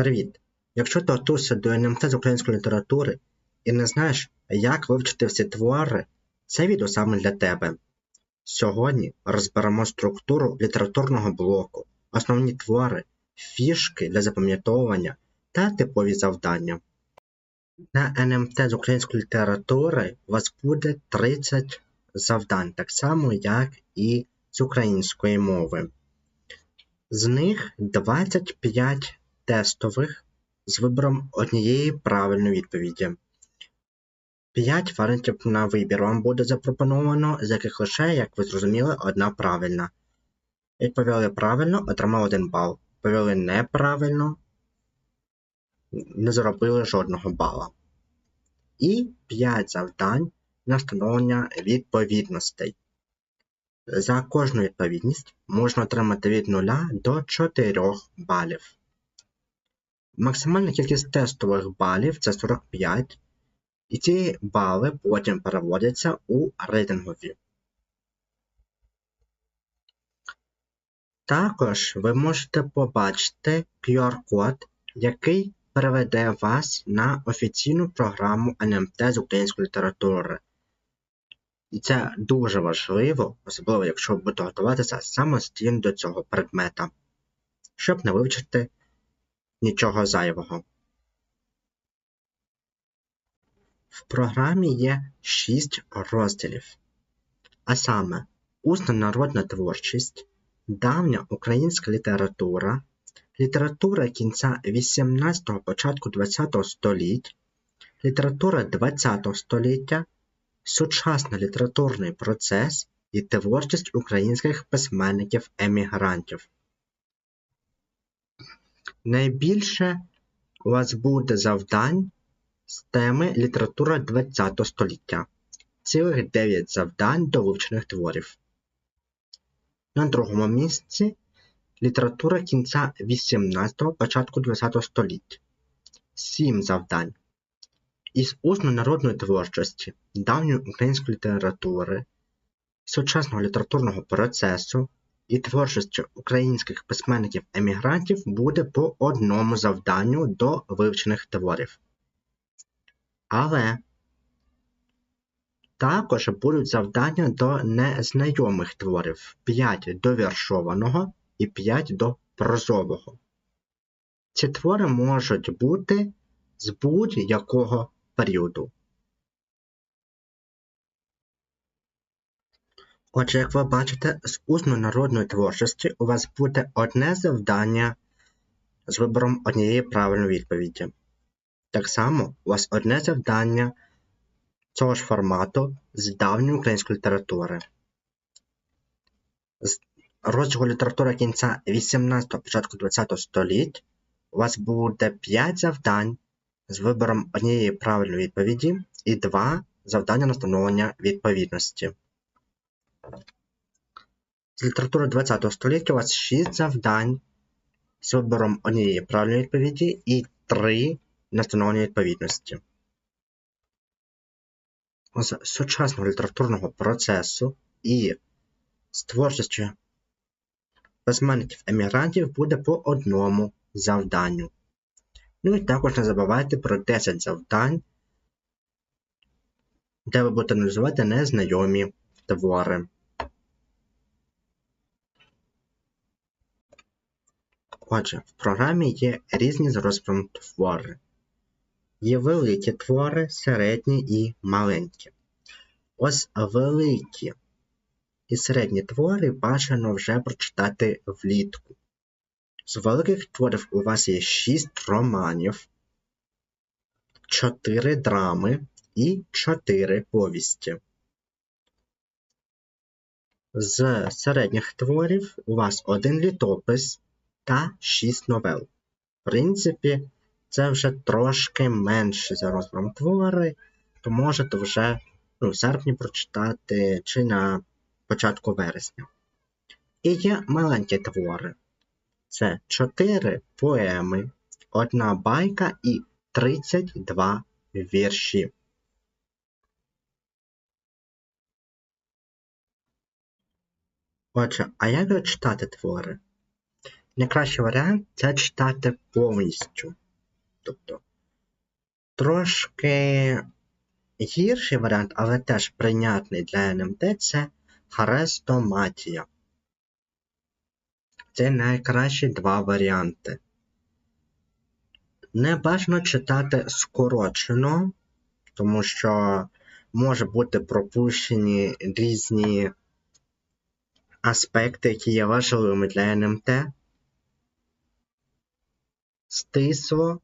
Привіт! Якщо ти готуєшся до НМТ з української літератури і не знаєш, як вивчити всі твори, це відео саме для тебе. Сьогодні розберемо структуру літературного блоку, основні твори, фішки для запам'ятовування та типові завдання. На НМТ з української літератури у вас буде 30 завдань, так само, як і з української мови. З них 25 тестових з вибором однієї правильної відповіді. 5 варіантів на вибір вам буде запропоновано, з яких лише, як ви зрозуміли, одна правильна. Відповіли правильно, отримали 1 бал. Відповіли неправильно, не заробили жодного бала. І 5 завдань на встановлення відповідностей. За кожну відповідність можна отримати від 0 до 4 балів. Максимальна кількість тестових балів це 45, і ці бали потім переводяться у рейтингові. Також ви можете побачити QR-код, який переведе вас на офіційну програму НМТ з української літератури. І це дуже важливо, особливо якщо ви будете готуватися самостійно до цього предмета, щоб не вивчити нічого зайвого. В програмі є 6 розділів, а саме Усна народна творчість, давня українська література, література кінця 18-го початку 20-го століть, література 20-го століття, сучасний літературний процес і творчість українських письменників-емігрантів. Найбільше у вас буде завдань з теми література ХХ століття, цілих 9 завдань до вивчених творів. На другому місці література кінця 18-го початку ХХ століття. 7 завдань. Із усно народної творчості, давньої української літератури, сучасного літературного процесу і творчості українських письменників-емігрантів буде по одному завданню до вивчених творів. Але також будуть завдання до незнайомих творів 5 до віршованого і 5 до прозового. Ці твори можуть бути з будь-якого періоду. Отже, як ви бачите, з усної народної творчості у вас буде одне завдання з вибором однієї правильної відповіді. Так само у вас одне завдання цього ж формату з давньої української літератури. З розділу літератури кінця 18-го початку 20 століть у вас буде 5 завдань з вибором однієї правильної відповіді і 2 завдання на встановлення відповідності. З літератури ХХ століття у вас 6 завдань з вибором однієї правильної відповіді і 3 на відповідності. З сучасного літературного процесу і з творчістю письменників-емігрантів буде по одному завданню. Ну і також не забувайте про 10 завдань, де ви будете аналізувати незнайомі твори. Отже, в програмі є різні за твори. Є великі твори, середні і маленькі. Ось великі і середні твори бажано вже прочитати влітку. З великих творів у вас є 6 романів, 4 драми і 4 повісті. З середніх творів у вас один літопис та 6 новел. В принципі, це вже трошки менше за розміром твори, то можете вже ну, в серпні прочитати чи на початку вересня. І є маленькі твори. Це 4 поеми, одна байка і 32 вірші. Отже, а як читати твори? Найкращий варіант це читати повністю. Тобто трошки гірший варіант, але теж прийнятний для НМТ це Хрестоматія. Це найкращі два варіанти. Не бажано читати скорочено, тому що може бути пропущені різні аспекти, які є важливими для НМТ. Стисло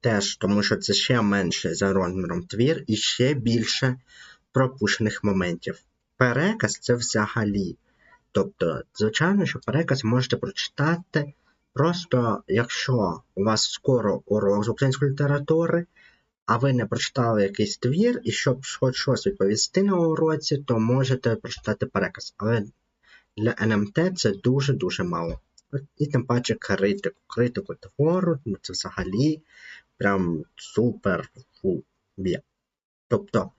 теж, тому що це ще менше за розміром твір і ще більше пропущених моментів. Переказ це взагалі. Тобто, звичайно, що переказ можете прочитати просто, якщо у вас скоро урок з української літератури, а ви не прочитали якийсь твір, і щоб хоч щось відповісти на уроці, то можете прочитати переказ. Але для НМТ це дуже-дуже мало. І тим паче критику. Критику твору, ну це взагалі прям супер фу б'є. Тобто,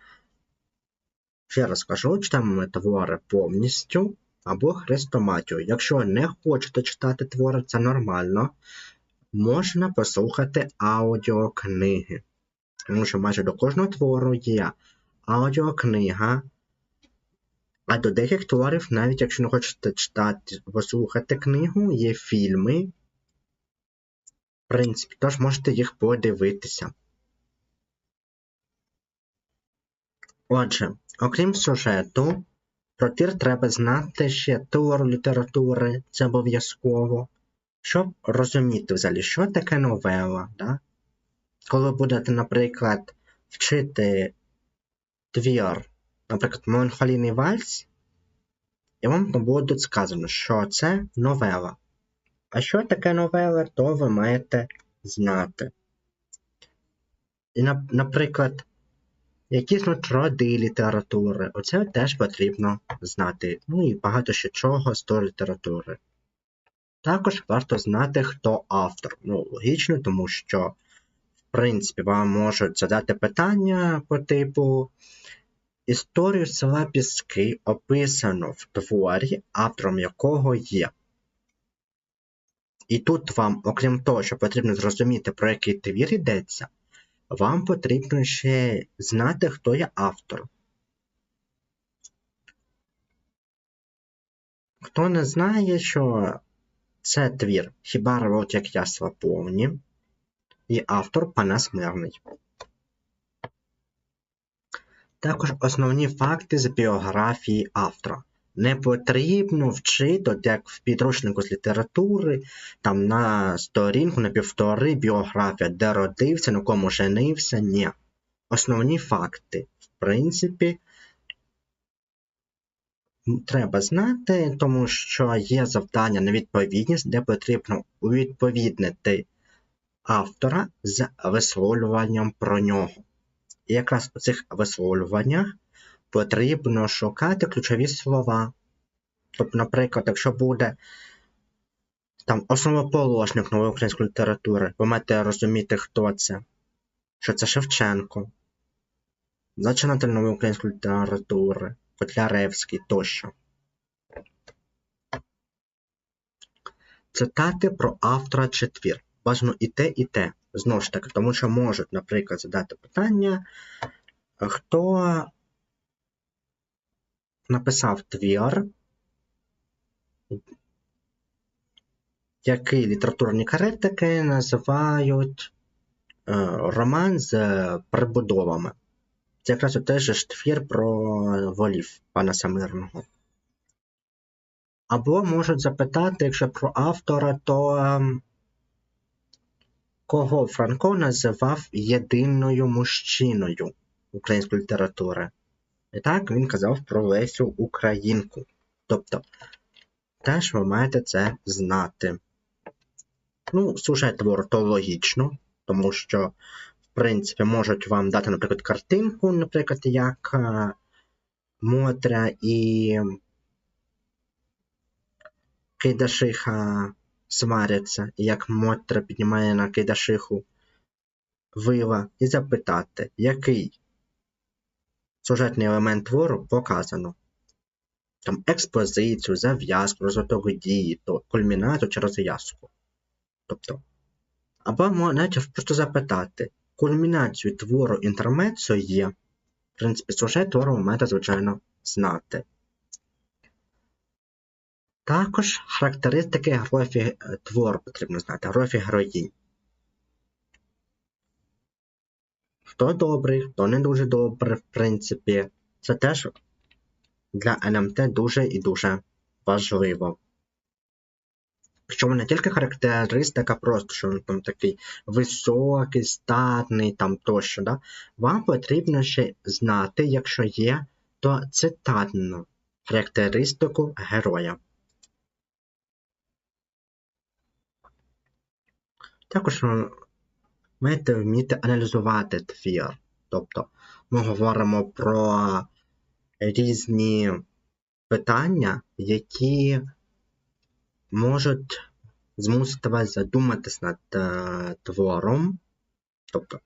ще раз кажу, читаємо твори повністю або хрестоматію. Якщо не хочете читати твори, це нормально. Можна послухати аудіокниги. Тому що майже до кожного твору є аудіокнига, а до деяких творів, навіть якщо не хочете читати, послухати книгу, є фільми. В принципі, тож можете їх подивитися. Отже, окрім сюжету, про твір треба знати ще теорію літератури, це обов'язково, щоб розуміти взагалі, що таке новела. Да? Коли будете, наприклад, вчити твір, наприклад, Меланхолійний вальс, і вам буде сказано, що це новела. А що таке новела, то ви маєте знати. І, наприклад, які значить роди літератури, оце теж потрібно знати. Ну і багато ще чого з тої літератури. Також варто знати, хто автор. Ну, логічно, тому що, в принципі, вам можуть задати питання по типу. Історію села Піски описано в творі, автором якого є. І тут вам, окрім того, що потрібно зрозуміти, про який твір йдеться, вам потрібно ще знати, хто є автор. Хто не знає, що це твір Хіба рот, як ясла повні, і автор Панас Мирний. Також основні факти з біографії автора. Не потрібно вчити, як в підручнику з літератури, там на сторінку, на півтори біографія, де родився, на кому женився. Ні. Основні факти, в принципі, треба знати, тому що є завдання на відповідність, де потрібно відповіднити автора з висловлюванням про нього. І якраз у цих висловлюваннях потрібно шукати ключові слова. Тобто, наприклад, якщо буде там основоположник нової української літератури, ви маєте розуміти, хто це, що це Шевченко, зачинатель нової української літератури, Котляревський тощо. Цитати про автора чи твір. Бажано і те, і те. Знову ж таки, тому що можуть, наприклад, задати питання, хто написав твір, який літературні критики називають е, роман з прибудовами. Це якраз теж твір про волів пана Самирного. Або можуть запитати, якщо про автора, то ем, кого Франко називав єдиною мужчиною української літератури. І так він казав про Лесю Українку. Тобто, теж ви маєте це знати. Ну, сюжет твору то логічно, тому що, в принципі, можуть вам дати, наприклад, картинку, наприклад, як е, Мотря і Кайдашиха сваряться, як Мотря піднімає на Кайдашиху вила, і запитати, який сюжетний елемент твору показано. там експозицію, зав'язку, розвиток дії, то кульмінацію чи розв'язку. Тобто, або можна просто запитати, кульмінацію твору інтермецо є. В принципі, сюжет твору маєте, звичайно, знати. Також характеристики героїв твору потрібно знати, героїв героїнь. Хто добрий, хто не дуже добрий, в принципі, це теж для НМТ дуже і дуже важливо. Причому не тільки характеристика, просто що він там такий високий, статний там тощо. Да? Вам потрібно ще знати, якщо є, то цитатну характеристику героя. Також маєте вміти аналізувати твір. Тобто ми говоримо про різні питання, які можуть змусити вас задуматись над е, твором. Тобто,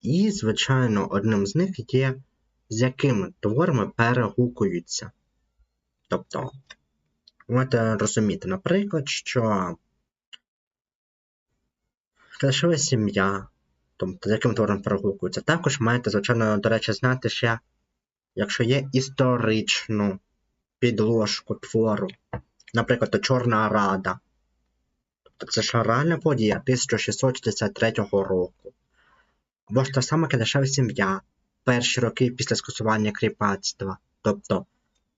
і, звичайно, одним з них є, з якими творами перегукуються. Тобто, можете розуміти, наприклад, що красива сім'я, тобто з яким твором перегукуються. Також маєте, звичайно, до речі, знати ще, якщо є історичну підложку твору, наприклад, Чорна Рада. Тобто це ж реальна подія 1663 року. Або ж та сама Кадашева сім'я, перші роки після скасування кріпацтва. Тобто,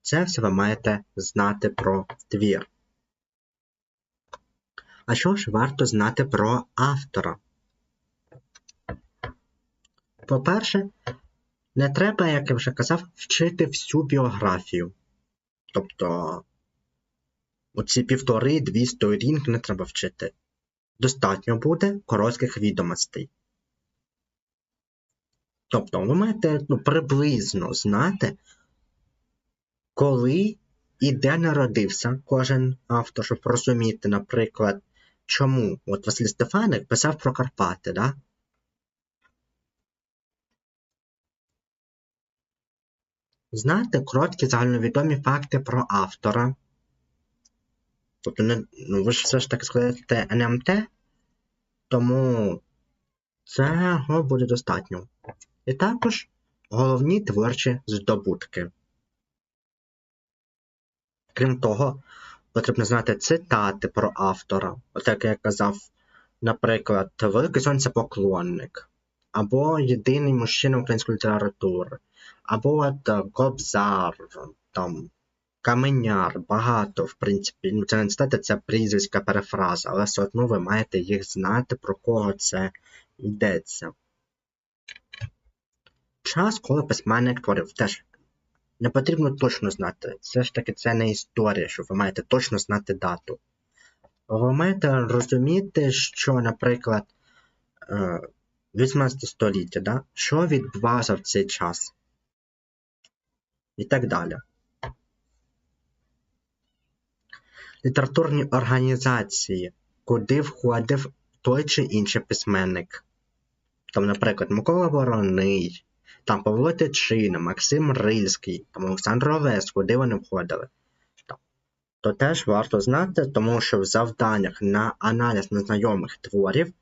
це все ви маєте знати про твір. А що ж варто знати про автора? По-перше, не треба, як я вже казав, вчити всю біографію. Тобто, оці півтори-дві сторінки не треба вчити. Достатньо буде коротких відомостей. Тобто, ви маєте ну, приблизно знати, коли і де народився кожен автор, щоб розуміти, наприклад, чому от Василь Стефаник писав про Карпати, да? Знати короткі загальновідомі факти про автора. Тобто, ну, ви ж все ж таки складаєте НМТ, тому цього буде достатньо. І також головні творчі здобутки. Крім того, потрібно знати цитати про автора. От як я казав, наприклад, Великий Сонцепоклонник, або Єдиний мужчина української літератури, або от Кобзар, там, Каменяр, багато, в принципі, ну це не цитати, це прізвиська перефраза, але все одно ви маєте їх знати, про кого це йдеться. Час, коли письменник творив, теж не потрібно точно знати. Все ж таки це не історія, що ви маєте точно знати дату. Ви маєте розуміти, що, наприклад, 18 е, століття, да? що відбувалося в цей час. І так далі. Літературні організації, куди входив той чи інший письменник. Там, наприклад, Микола Вороний, там Павло Тичина, Максим Рильський, там Олександр Овес, куди вони входили. То теж варто знати, тому що в завданнях на аналіз незнайомих творів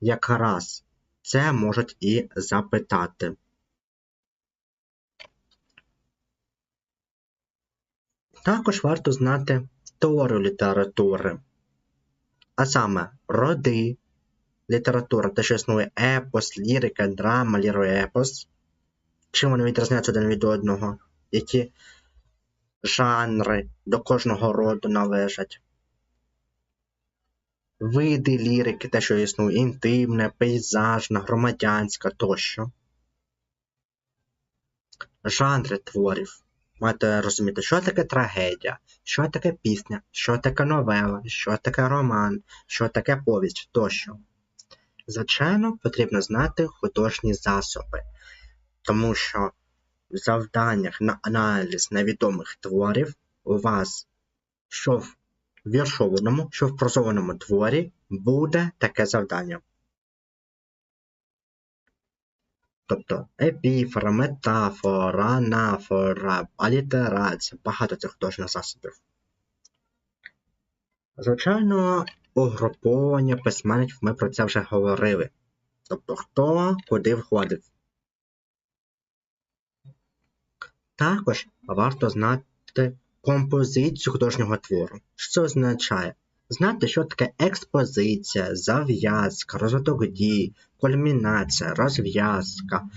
якраз це можуть і запитати. Також варто знати теорію літератури, а саме роди, література, те, що існує епос, лірика, драма, ліроепос, чим вони відрізняються один від одного, які жанри до кожного роду належать. Види лірики, те, що існує, інтимне, пейзажна, громадянська тощо. Жанри творів. Маєте розуміти, що таке трагедія, що таке пісня, що таке новела, що таке роман, що таке повість тощо. Звичайно, потрібно знати художні засоби, тому що в завданнях на аналіз невідомих творів у вас що в віршованому, що в прозованому творі буде таке завдання. Тобто епіфора, метафора, анафора, алітерація, багато цих художніх засобів. Звичайно, угруповання письменників ми про це вже говорили. Тобто, хто куди входив. Також варто знати композицію художнього твору. Що це означає? Знати, що таке експозиція, зав'язка, розвиток дій, кульмінація, розв'язка,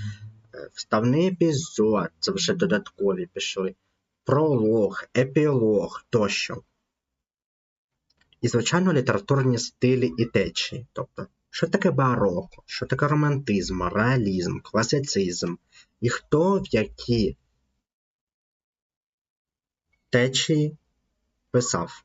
е, вставний епізод, це вже додаткові пішли, пролог, епілог тощо. І, звичайно, літературні стилі і течії. Тобто, що таке бароко, що таке романтизм, реалізм, класицизм, і хто в які течії писав.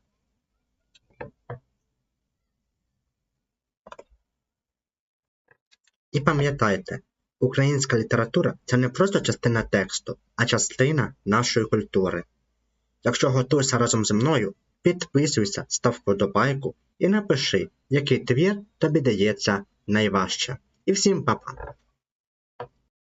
І пам'ятайте, українська література це не просто частина тексту, а частина нашої культури. Якщо готуєшся разом зі мною, підписуйся, став вподобайку і напиши, який твір тобі дається найважче. І всім па-па!